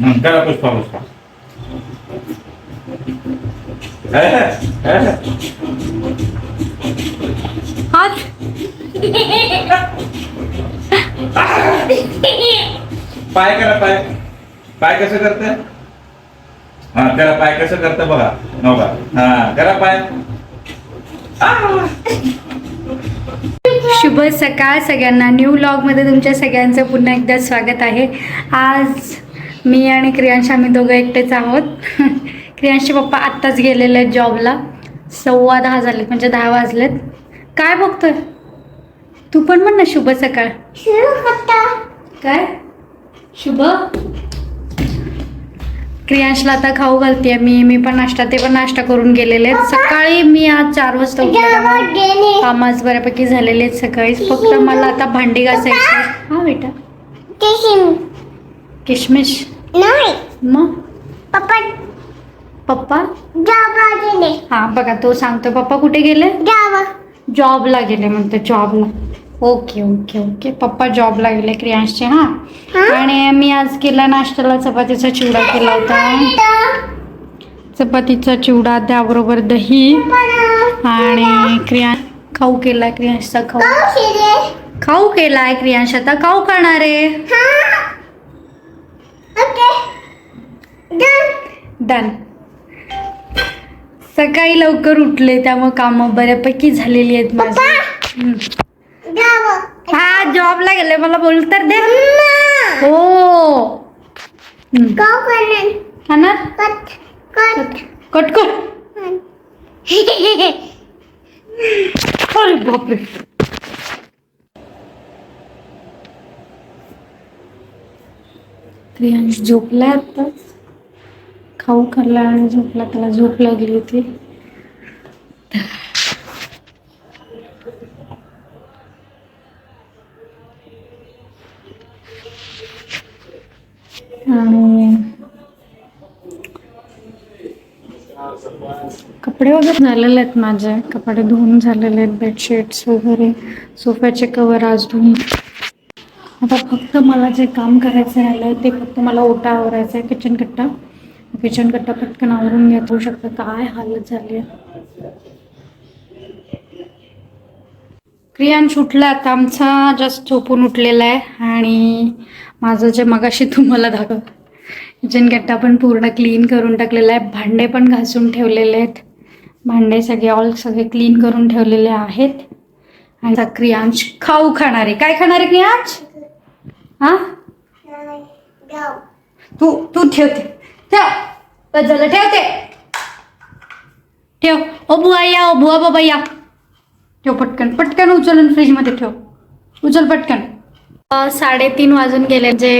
करा पुष्पा पुष्पा. हात. पाय करा पाय. पाय कसं करते हा करा पाय कसं करतं बघा. नव्हा हा करा पाय. शुभ सकाळ सगळ्यांना. न्यू मध्ये तुमच्या सगळ्यांचं पुन्हा एकदा स्वागत आहे. आज मी आणि क्रियांश आम्ही दोघं एकटेच आहोत. क्रियांशचे पप्पा आत्ताच गेलेले आहेत जॉबला. सव्वा दहा झालेत म्हणजे दहा वाजलेत. काय बघतोय? तू पण म्हण ना शुभ सकाळ. काय? शुभ? क्रियांशला आता खाऊ घालते मी मी पण नाश्ता ते पण नाश्ता करून गेलेले आहेत. सकाळी मी आज चार वाजता उठले त्यामुळे काम आज बऱ्यापैकी झालेले आहेत सकाळीच फक्त मला आता भांडी घासायची हा बेटा. किशमिश. नाही. मग? पप्पा पप्पा? जावा गेले. हा बघा तो सांगतो पप्पा कुठे गेले? जावा. जॉबला गेले म्हणते जॉबला. Okay okay okay. पप्पा जॉबला गेले क्रियांशचे हा? आणि मी आज केला नाश्त्याला चपातीचा चिवडा केला होता. चपातीचा चिवडा त्याबरोबर दही आणि क्रियां खाऊ केलाय क्रियांशचा खाऊ. खाऊ केलाय क्रियांश आता खाऊ खाणार आहे. डन सकाळी लवकर उठले त्यामुळे कामं बऱ्यापैकी झालेली आहेत माझी. हा जॉबला गेले मला बोल तर दे. हो. कट कर अरे बापरे. झोपलाय आत्ताच? खाऊ खाल्ला आणि झोपला त्याला झोप लागली होती. आणि कपडे वगैरे झालेले आहेत माझे. कपडे धुवून झालेले आहेत बेडशीट्स वगैरे. सोफ्याचे कवर आज धुवून. आता फक्त मला जे काम करायचं राहिलं ते फक्त मला ओटा आवरायचा आहे किचन कट्टा. किचन कट्टा पटकन आवरून घेत होऊ शकतं. काय हालत झाली क्रियांश उठला आता. आमचा जस्ट झोपून उठलेला आहे आणि माझं जे मगाशी तुम्हाला दाखव किचन कट्टा पण पूर्ण क्लीन करून टाकलेला आहे. भांडे पण घासून ठेवलेले आहेत. भांडे सगळे ऑल सगळे क्लीन करून ठेवलेले आहेत. आणि क्रियांश खाऊ खाणार. आहे काय खाणार आहे क्रियांश? हा? तू तू ठेवते ठेव. बस झालं ठेवते ठेव. ओ बुवा या. ओ बुवा बाबा या. ठेव पटकन. पटकन उचलून फ्रीजमध्ये ठेव. उचल पटकन. साडेतीन वाजून गेले. जे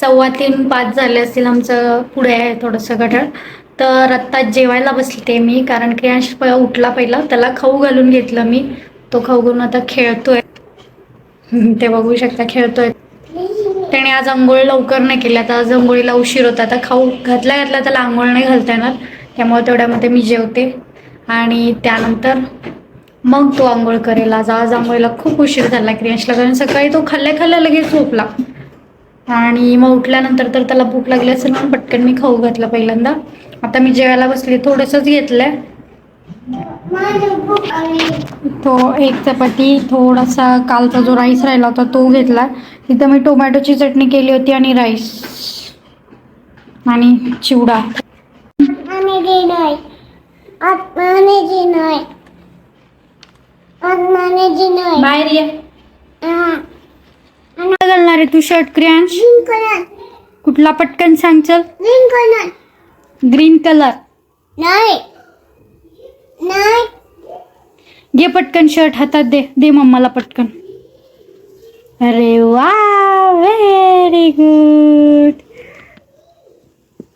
सव्वा तीन पाच झाले असतील आमचं. पुढे आहे थोडंसं गठळ तर आत्ता जेवायला बसले मी कारण क्रियांश प- उठला पहिला. त्याला खाऊ घालून घेतलं मी. तो खाऊ घालून आता खेळतोय. ते बघू शकता खेळतोय. त्याने आज आंघोळ लवकर नाही केली. आता आज आंघोळीला उशीर होता. आता खाऊ घातल्या घातला त्याला आंघोळ नाही घालता येणार. त्यामुळे तेवढ्यामध्ये मी जेवते. आणि त्यानंतर मग तो आंघोळ करेल. आज आज आंघोळीला खूप उशीर झाला. क्रियांशला कारण सकाळी तो खाल्ल्या खाल्ल्या लगेच झोपला. आणि मग उठल्यानंतर तर त्याला भूक लागली असेल म्हणून पटकन मी खाऊ घातला पहिल्यांदा. आता मी जेवायला बसले. थोडंसंच घेतलंय. तो एक चपाती थोडासा कालचा जो राईस राहिला होता तो घेतला तिथं मी टोमॅटोची चटणी केली होती आणि राईस. आणि चिवडा. बाहेर ये. घालणार आहे तू शर्ट क्रियांश कुठला पटकन सांग चल. ग्रीन कलर नाही नाही. घे पटकन शर्ट हातात दे. दे मम्माला पटकन. अरे वा व्हेरी गुड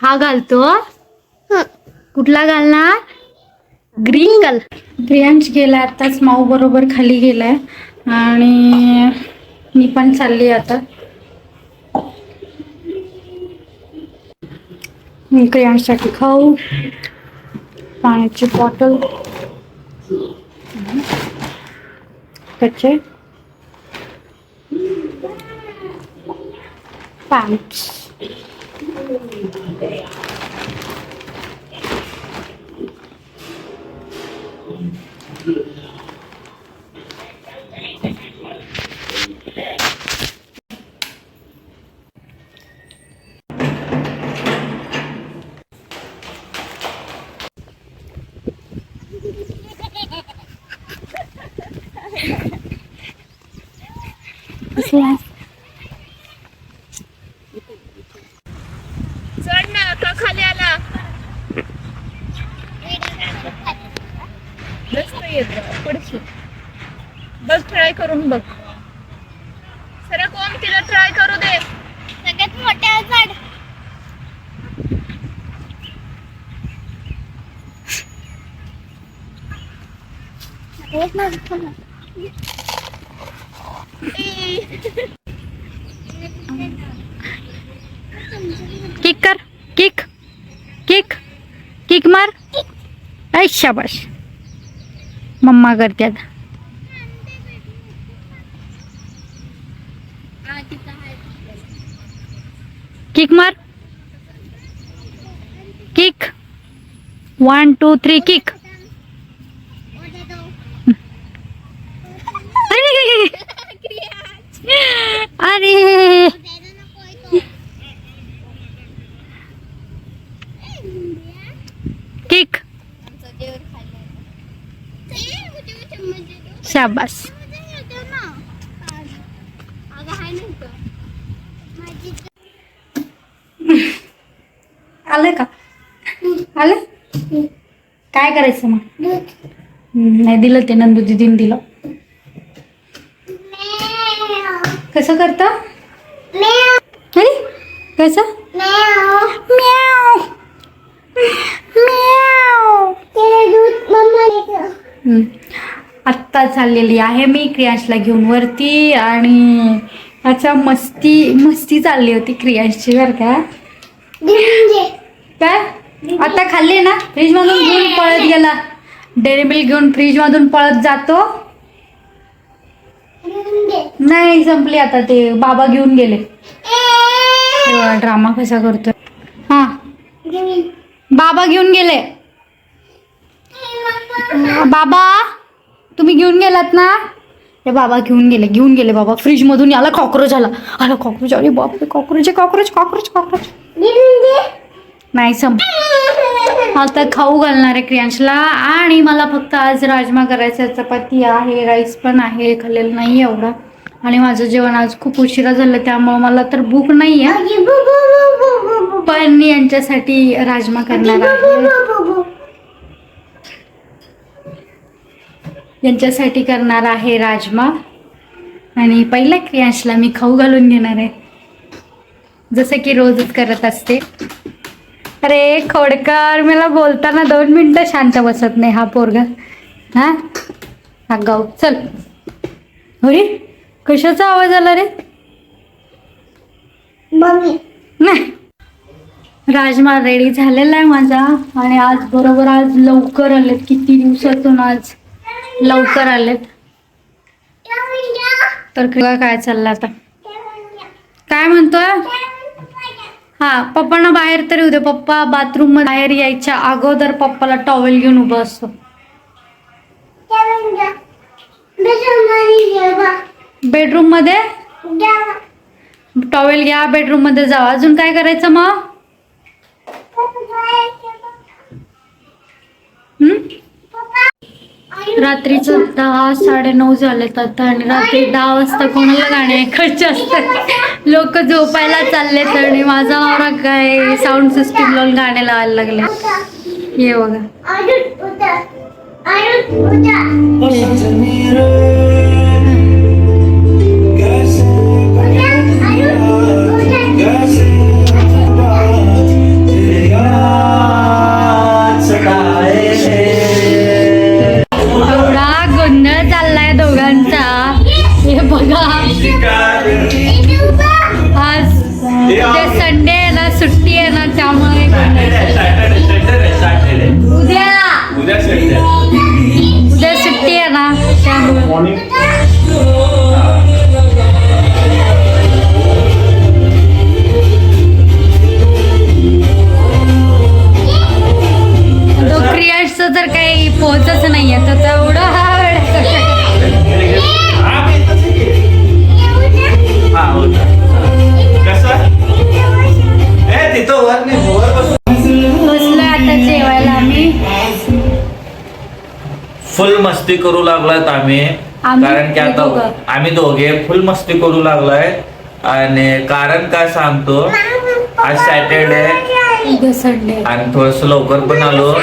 हा घालतो हं. कुठला घालणार? ग्रीन कलर प्रियांश गेलाय आताच माऊ बरोबर खाली गेलाय. आणि मी पण चालली आता. क्रियांशसाठी खाऊ. पाण्याची बॉटल. त्याचे पॅन्ट्स चढ ना का खाली आला जास्त येत पडशील. बघ ट्राय करून बघ. सर कोण तिला ट्राय करू दे. सगळ्यात मोठ्या झाड. किक कर. किक किक किक मार. ऐ शाबाश. मम्मा करतात किक मार. Kick one two three kick अरे. किक शाबास. आलं का? आलं काय करायचं मग? नाही दिलं ते नंदू दिदीने दिलं. कसं करता? अरे कसं? आत्ता चाललेली आहे. मी क्रियांशला घेऊन वरती आणि अच्छा मस्ती मस्ती चालली होती क्रियांशची बरं का. काय? आता खाल्ली ना? फ्रीज मधून घेऊन पळत गेला. डेअरी मिल्क घेऊन फ्रीज मधून पळत जातो. नाही संपली आता ते. बाबा घेऊन गेले. ड्रामा कसा करतोय. हा. बाबा घेऊन गेले. बाबा. तुम्ही घेऊन गेलात ना? हे बाबा घेऊन गेले घेऊन गेले बाबा. फ्रीज मधून आला कॉक्रोच आला. आला कॉक्रोच अरे बापरे कॉक्रोच कॉक्रोच कॉक्रोच कॉक्रोच नाही संप आता खाऊ घालणार आहे क्रियांशला. आणि मला फक्त आज राजमा करायचा आहे. चपाती आहे राईस पण आहे खाल्लेलं नाही एवढा. आणि माझं जेवण आज खूप उशिरा झालं त्यामुळे मला तर भूक नाही आहे पण यांच्यासाठी राजमा करणार आहे. यांच्यासाठी करणार आहे राजमा. आणि पहिल्या क्रियांशला मी खाऊ घालून घेणार आहे. जसं की रोजच करत असते. अरे खोडकर मला बोलताना दोन मिनिटं शांत बसत नाही हा पोरगा. हा? हा गाव चल. अरे कशाचा आवाज आला रे? मम्मी. नाही. राजमा रेडी झालेला आहे माझा. आणि आज बरोबर आज लवकर आलेत. किती दिवसातून आज? लवकर आलेत. तर किंवा काय चाललं आता? काय म्हणतोय? हा पप्पांना बाहेर तरी उद्या पप्पा बाथरूममध्ये बाहेर यायच्या अगोदर पप्पाला टॉवेल घेऊन उभं असतो. बेडरूममध्ये? टॉवेल घ्या बेडरूममध्ये जावा अजून काय करायचं मग? रात्रीचं दहा साडेनऊ झालेत आता आणि रात्री दहा वाजता कोणाला गाणे ऐकायचे असतात? लोक झोपायला चाललेत आणि माझा नवरा काय साऊंड सिस्टीम लावून गाणे लावायला लागले. हे बघा. फुल मस्ती करू लागलात आम्ही. आम्ही कारण की आता. आम्ही दोघे फुल मस्ती करू लागलाय. आणि कारण काय सांगतो? आज सॅटरडे. उद्या संडे. आणि थोडस लवकर पण आलो.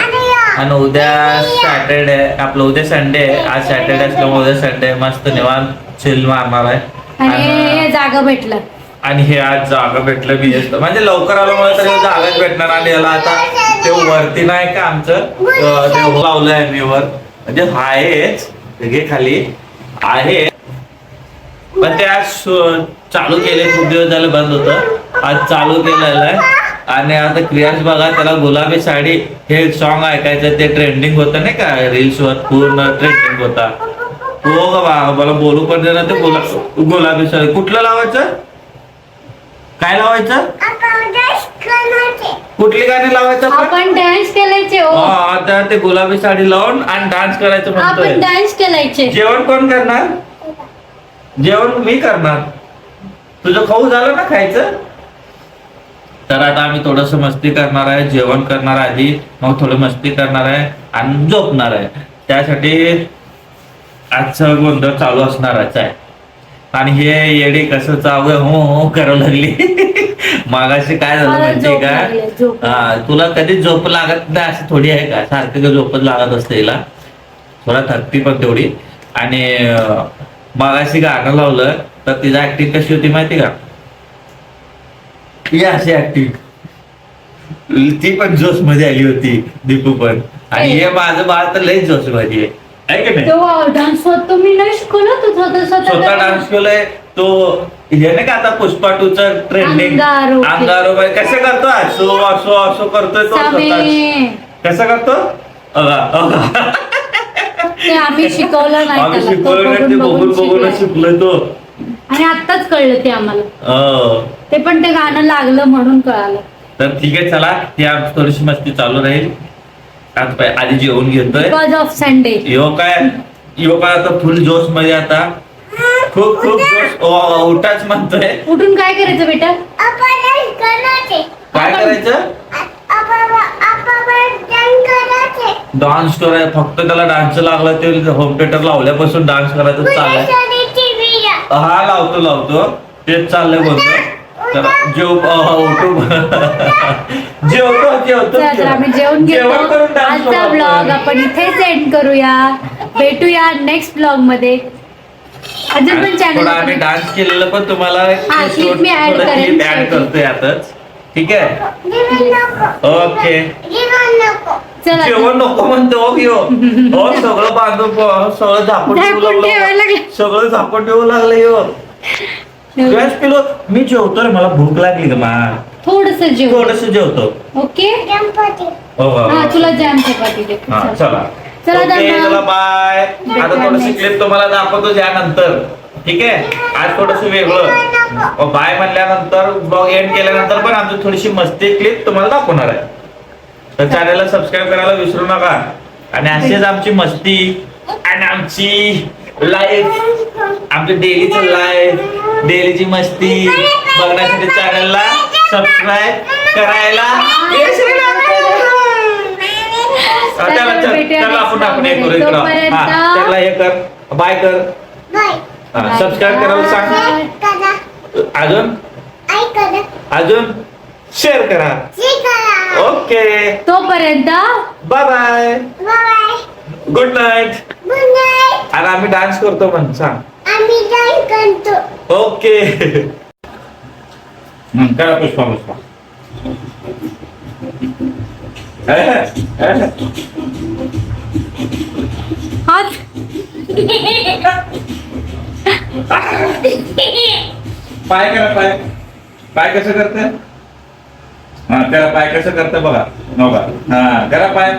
आणि उद्या सॅटरडे. आपलं उद्या संडे. आज सॅटरडे असल्यामुळे उद्या संडे. मस्त निवांत चिल मारणार आहे. आणि हे जागा भेटलं. आणि हे आज जागा भेटलं मी म्हणजे लवकर आल्यामुळे तरी जागाच भेटणार. आणि याला आता ते वरती नाही का आमचं? अं, ते लावलंय आम्ही वर. म्हणजे आहेच घे खाली आहे. पण ते आज चालू केले खूप दिवस झाले बंद होतं. आज चालू केलेलं आहे. आणि आता क्रियाश बघा त्याला गुलाबी साडी हे सॉन्ग ऐकायचं ते ट्रेंडिंग होतं नाही का? रील्स वर पूर्ण ट्रेंडिंग होता. हो का बा मला बोलू पण दे ना ते गुला गुलाबी साडी. कुठलं लावायचं? काय लावायचं? कुठली गाणी लावायचं आपण? आपण डान्स केलायचे हो. हा, आता ते गुलाबी साडी लावून आणि डान्स करायचं आपण म्हणतोय डान्स केलायचे. जेवण कोण करणार? जेवण मी करणार. तुझं खाऊ झालं ना खायचं? तर आता आम्ही थोडस मस्ती करणार आहे जेवण करणार आहे आधी मग थोडं मस्ती करणार आहे आणि झोपणार आहे. त्यासाठी आजचं गोंधळ चालू असणारच आहे. आणि हे येडी कसं चालू आहे हो हो करावं लागली. मागाशी काय झालं माहितीये लागली, का. हा, तुला कधी झोप लागत नाही असं थोडी आहे का? सारखं का झोपच लागत असते हिला? थोडा थकती पण तेवढी. आणि मगाशी गाणं लावलं तर तिची ऍक्टिंग कशी होती माहिती का? ही अशी ऍक्टिंग ती पण जोशमध्ये आली होती दीपू पण. आणि हे माझं बाळ तर लई जोशमध्ये आहे की नाही? डान्स स्वतः डान्स केलंय. तो हे नाही का आता पुष्पा टूचं ट्रेंडिंग अंगारो. अंगारो बाई कसं करतो? असो असो असो करतोय तो स्वतः सामे कसं करतो? अगा, अगा. ते आम्ही शिकवलं नाही आम्ही त्याला. तो शिकवलं नाही, ते बघून बघून शिकलाय. शिकलोय तो. आणि आत्ताच कळलं ते आम्हाला. अं. ते पण ते गाणं लागलं म्हणून कळालं. तर ठीक आहे चला. ही आमची थोडीशी मस्ती चालू राहील. आता पाय- आधी जेवण घेतोय. बिकॉज ऑफ संडे यो काय? यो काय आता फुल जोशमध्ये आता. खूप खूप जोश. ओ- उठाच म्हणतोय. उठून काय करायचं बेटा? काय करायचं? डान्स कराय फक्त त्याला डान्स लागला ते होम थिएटर लावल्यापासून डान्स करायचं चाललंय. हा लावतो लावतो. तेच चाललंय बोलतो तर जेव जेवतो जेवतो चला तर आम्ही जेवण करून dance आजचा करू ब्लॉग आपण. आपण इथेच एंड करूया. भेटूया नेक्स्ट ब्लॉगमध्ये. अजून पण थोडा आम्ही चॅनल डान्स केलेलं पण तुम्हाला हा, clip मी add करेन. ऍड शेवटी. करतोय आताच. ठीक आहे? ओके. चला. जेवण नको म्हणतो हो यो. हो सगळं बांधून प- सगळं झाकून ठेवू ठेवायला लागलं. लागलं. सगळं झाकून ठेवू लागलं यो. गॅस पिलो मी जेवतो रे मला भूक लागली का मा थोडस जेव. थोडस जेवतो. ओके? हो हो, हा. हो. तुला जॅम चपाती दे. हा चल. चला चला ओके धन्यवाद. चला बाय आता थोडस. क्लिप तुम्हाला दाखवतो यानंतर. ठीक आहे? आज थोडस वेगळं. बाय म्हणल्यानंतर ब्लॉग एंड केल्यानंतर पण आमची थोडीशी मस्ती क्लिप तुम्हाला दाखवणार आहे. तर चॅनलला सबस्क्राईब करायला विसरू नका. आणि अशीच आमची मस्ती आणि आमची लाईफ आमची डेलीचं लाईफ डेलीची मस्ती. बघण्यासाठी चॅनलला सबस्क्राईब करायला विसरू नका. चला चला आपण हे करू. इकडं हा त्याला हे कर. बाय कर. हा सबस्क्राईब करायला सांग. अजून? अजून? शेअर करा. ओके तोपर्यंत बाय बाय गुड नाईट आणि आम्ही डान्स करतो म्हण सांग. ओके हं, करा पुष्पा पुष्पा है, है. हात पाय करा पाय. पाय कसं करते हा करा पाय कसं करते बघा. नका हा करा पाय.